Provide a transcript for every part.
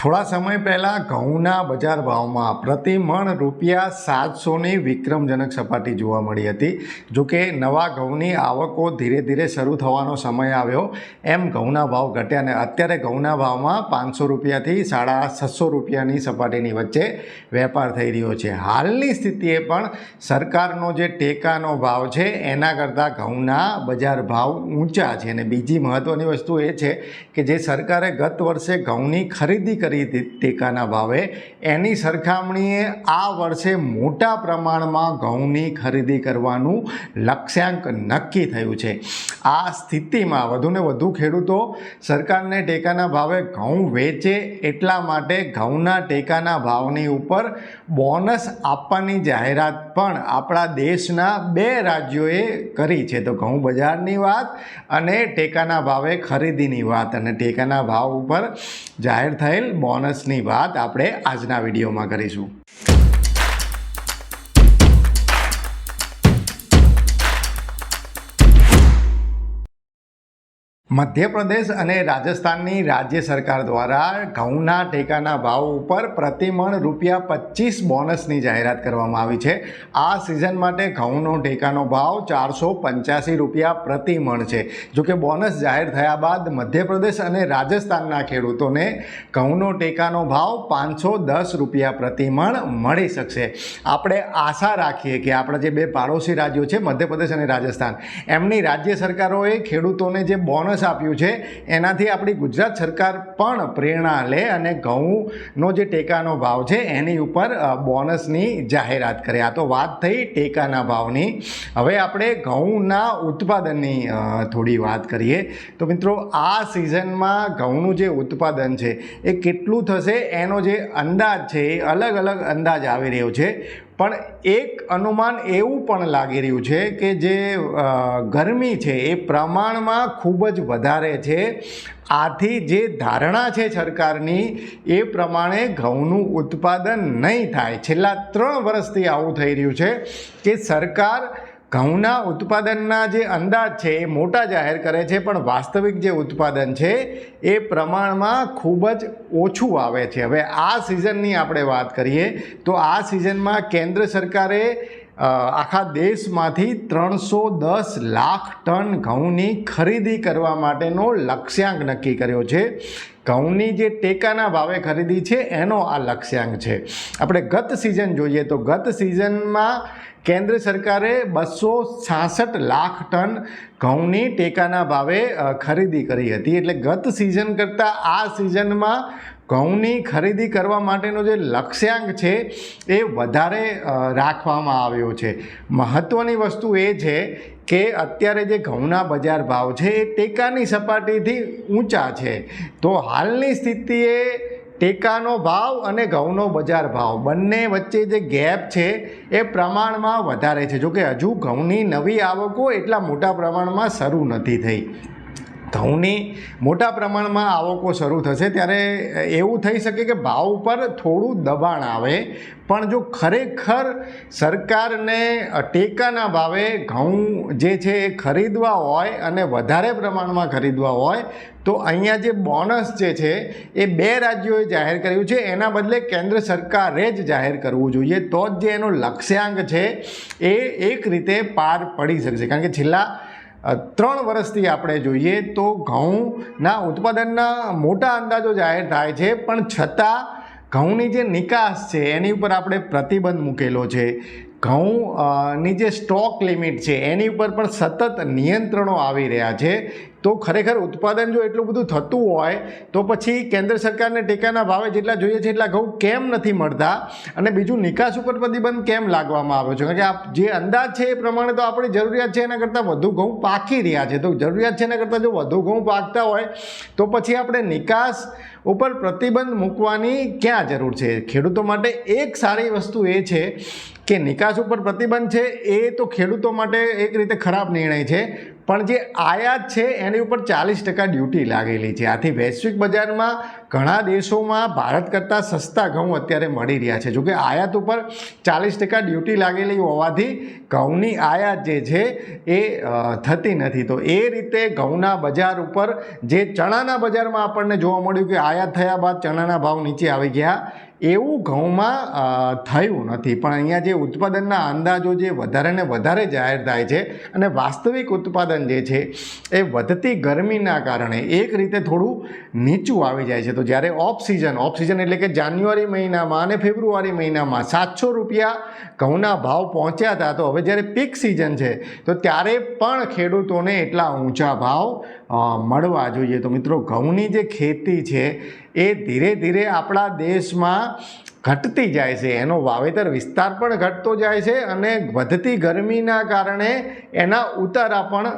થોડા સમય પહેલાં ઘઉંના બજાર ભાવમાં પ્રતિ મણ રૂપિયા સાતસોની વિક્રમજનક સપાટી જોવા મળી હતી. જો કે નવા ઘઉંની આવકો ધીરે ધીરે શરૂ થવાનો સમય આવ્યો. એમ ઘઉંના ભાવ ઘટ્યા અને અત્યારે ઘઉંના ભાવમાં પાંચસો રૂપિયાથી સાડા છસો રૂપિયાની સપાટીની વચ્ચે વેપાર થઈ રહ્યો છે. હાલની સ્થિતિએ પણ સરકારનો જે ટેકાનો ભાવ છે, એના કરતાં ઘઉંના બજાર ભાવ ઊંચા છે. અને બીજી મહત્ત્વની વસ્તુ એ છે કે જે સરકારે ગત વર્ષે ઘઉંની ખરીદી કરી હતી ટેકાના ભાવે. એની સરખામણીએ આ વર્ષે મોટા પ્રમાણમાં ઘઉંની ખરીદી કરવાનું લક્ષ્યાંક નક્કી થયું છે. આ સ્થિતિમાં વધુને વધુ ખેડૂતો સરકારને ટેકાના ભાવે ઘઉં વેચે એટલા માટે ઘઉંના ટેકાના ભાવની ઉપર બોનસ આપવાની જાહેરાત પણ આપણા દેશના બે રાજ્યોએ કરી છે. તો ઘઉં બજારની વાત અને ટેકાના ભાવે ખરીદીની વાત અને ટેકાના ભાવ ઉપર જાહેર થયેલ બોનસની વાત આપણે આજના વિડીયોમાં કરીશું. મધ્યપ્રદેશ અને રાજસ્થાનની રાજ્ય સરકાર દ્વારા ઘઉંના ટેકાના ભાવ ઉપર પ્રતિમણ રૂપિયા પચીસ બોનસની જાહેરાત કરવામાં આવી છે. આ સિઝન માટે ઘઉંનો ટેકાનો ભાવ ચારસો પંચ્યાસી રૂપિયા પ્રતિમણ છે. જો કે બોનસ જાહેર થયા બાદ મધ્યપ્રદેશ અને રાજસ્થાનના ખેડૂતોને ઘઉંનો ટેકાનો ભાવ પાંચસો દસ રૂપિયા પ્રતિમણ મળી શકશે. આપણે આશા રાખીએ કે આપણા જે બે પાડોશી રાજ્યો છે, મધ્યપ્રદેશ અને રાજસ્થાન, એમની રાજ્ય સરકારોએ ખેડૂતોને જે બોનસ આપ્યું છે. એનાથી આપણી ગુજરાત સરકાર પણ પ્રેરણા લે અને ઘઉંનો જે ટેકાનો ભાવ છે, એની ઉપર બોનસની જાહેરાત કરે. આ તો વાત થઈ ટેકાના ભાવની. હવે આપણે ઘઉંના ઉત્પાદનની થોડી વાત કરીએ. તો મિત્રો, આ સિઝનમાં ઘઉંનું જે ઉત્પાદન છે, એ કેટલું થશે? એનો જે અંદાજ છે, એ અલગ અલગ અંદાજ આવી રહ્યો છે. પણ એક અનુમાન એવું પણ લાગી રહ્યું છે કે જે ગરમી છે એ પ્રમાણમાં ખૂબ જ વધારે છે. આથી જે ધારણા છે સરકારની એ પ્રમાણે ઘઉંનું ઉત્પાદન નહીં થાય. છેલ્લા ત્રણ વર્ષથી આવું થઈ રહ્યું છે કે સરકાર ઘઉંના ઉત્પાદનના જે અંદાજ છે એ મોટા જાહેર કરે છે, પણ વાસ્તવિક જે ઉત્પાદન છે એ પ્રમાણમાં ખૂબ જ ઓછું આવે છે. હવે આ સિઝનની આપણે વાત કરીએ તો આ સિઝનમાં કેન્દ્ર સરકારે આખા દેશમાંથી ત્રણસો દસ લાખ ટન ઘઉંની ખરીદી કરવા માટેનો લક્ષ્યાંક નક્કી કર્યો છે. ઘઉંની જે ટેકાના ભાવે ખરીદી છે, એનો આ લક્ષ્યાંક છે. આપણે ગત સિઝન જોઈએ તો ગત સિઝનમાં કેન્દ્ર સરકારે બસો છાસઠ લાખ ટન ઘઉંની ટેકાના ભાવે ખરીદી કરી હતી. એટલે ગત સિઝન કરતાં આ સિઝનમાં ઘઉંની ખરીદી કરવા માટેનો જે લક્ષ્યાંક છે એ વધારે રાખવામાં આવ્યો છે. મહત્ત્વની વસ્તુ એ છે કે અત્યારે જે ઘઉંના બજાર ભાવ છે એ ટેકાની સપાટીથી ઊંચા છે. તો હાલની સ્થિતિએ ટેકાનો ભાવ અને ઘઉંનો બજાર ભાવ. બંને વચ્ચે જે ગેપ છે એ પ્રમાણમાં વધારે છે. જોકે હજુ ઘઉંની નવી આવકો એટલા મોટા પ્રમાણમાં શરૂ નથી થઈ. ઘઉંની મોટા પ્રમાણમાં આવકો શરૂ થશે ત્યારે એવું થઈ શકે કે ભાવ ઉપર થોડું દબાણ આવે. પણ જો ખરેખર સરકારને ટેકાના ભાવે ઘઉં જે છે એ ખરીદવા હોય અને વધારે પ્રમાણમાં ખરીદવા હોય, તો અહીંયા જે બોનસ જે છે એ બે રાજ્યોએ જાહેર કર્યું છે. એના બદલે કેન્દ્ર સરકારે જ જાહેર કરવું જોઈએ. તો જ જે એનો લક્ષ્યાંક છે એ એક રીતે પાર પડી શકશે. કારણ કે છેલ્લા ત્રણ વર્ષથી આપણે જોઈએ તો ઘઉંના ઉત્પાદનના મોટા અંદાજો જાહેર થાય છે, પણ છતાં ઘઉંની જે નિકાસ છે, એની ઉપર આપણે પ્રતિબંધ મૂકેલો છે. ઘઉં ની જે સ્ટોક લિમિટ છે, એની ઉપર પણ સતત નિયંત્રણો આવી રહ્યા છે. તો ખરેખર ઉત્પાદન જો એટલું બધું થતું હોય, તો પછી કેન્દ્ર સરકારને ટેકાના ભાવે જેટલા જોઈએ છે એટલા ઘઉં કેમ નથી મળતા? અને બીજું નિકાસ ઉપર પ્રતિબંધ કેમ લાગવામાં આવ્યો છે? કારણ કે આ જે અંદાજ છે એ પ્રમાણે તો આપણી જરૂરિયાત છે એના કરતાં વધુ ઘઉં પાકી રહ્યા છે. તો જરૂરિયાત છે એના કરતાં જો વધુ ઘઉં પાકતા હોય, તો પછી આપણે નિકાસ ઉપર પ્રતિબંધ મૂકવાની ક્યાં જરૂર છે? ખેડૂતો માટે એક સારી વસ્તુ એ છે કે નિકાસ ઉપર પ્રતિબંધ છે, એ તો ખેડૂતો માટે એક રીતે ખરાબ નિર્ણય છે. પણ જે આયાત છે, એની ઉપર ચાલીસ ટકા ડ્યુટી લાગેલી છે. આથી વૈશ્વિક બજારમાં ઘણા દેશોમાં ભારત કરતાં સસ્તા ઘઉં અત્યારે મળી રહ્યા છે. જોકે આયાત ઉપર ચાલીસ ટકા ડ્યુટી લાગેલી હોવાથી ઘઉંની આયાત જે છે, એ થતી નથી. તો એ રીતે ઘઉંના બજાર ઉપર જે ચણાના બજારમાં આપણને જોવા મળ્યું કે આયાત થયા બાદ ચણાના ભાવ નીચે આવી ગયા. એવું ઘઉંમાં થયું નથી. પણ અહીંયા જે ઉત્પાદનના અંદાજો જે વધારે ને વધારે જાહેર થાય છે અને વાસ્તવિક ઉત્પાદન જે છે, એ વધતી ગરમીના કારણે એક રીતે થોડું નીચું આવી જાય છે. તો જ્યારે ઓફ સિઝન ઓફ સિઝન એટલે કે જાન્યુઆરી મહિનામાં અને ફેબ્રુઆરી મહિનામાં સાતસો રૂપિયા ઘઉંના ભાવ પહોંચ્યા હતા, તો હવે જ્યારે પીક સિઝન છે, તો ત્યારે પણ ખેડૂતોને એટલા ઊંચા ભાવ મળવા જોઈએ. તો મિત્રો, ઘઉંની જે ખેતી છે, એ ધીરે ધીરે આપણા દેશમાં ઘટતી જાય છે. એનો વાવેતર વિસ્તાર પણ ઘટતો જાય છે અને વધતી ગરમીના કારણે એના ઉતારા પણ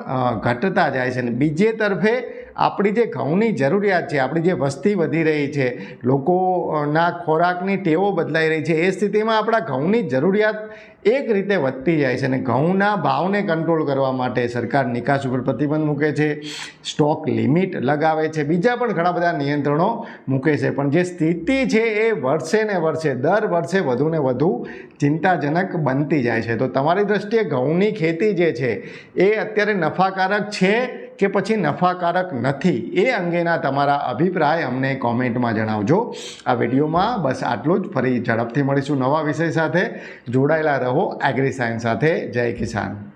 ઘટતા જાય છે. અને બીજે તરફે આપણી જે ઘઉંની જરૂરિયાત છે, આપણી જે વસ્તી વધી રહી છે, લોકોના ખોરાકની ટેવો બદલાઈ રહી છે, એ સ્થિતિમાં આપણા ઘઉંની જરૂરિયાત એક રીતે વધતી જાય છે અને ઘઉંના ભાવને કંટ્રોલ કરવા માટે સરકાર નિકાસ ઉપર પ્રતિબંધ મૂકે છે, સ્ટોક લિમિટ લગાવે છે, બીજા પણ ઘણા બધા નિયંત્રણો મૂકે છે, પણ જે સ્થિતિ છે એ વર્ષે ને વર્ષે, દર વર્ષે વધુ ને વધુ ચિંતાજનક બનતી જાય છે. તો તમારી દ્રષ્ટિએ ઘઉંની ખેતી જે છે, એ અત્યારે નફાકારક છે કે પછી નફાકારક નથી, એ અંગેના તમારા અભિપ્રાય અમને કોમેન્ટમાં જણાવજો. આ વિડીયોમાં બસ આટલું જ. ફરી ઝડપથી મળીશું નવા વિષય સાથે. જોડાયેલા રહો એગ્રી સાયન્સ સાથે. જય કિસાન.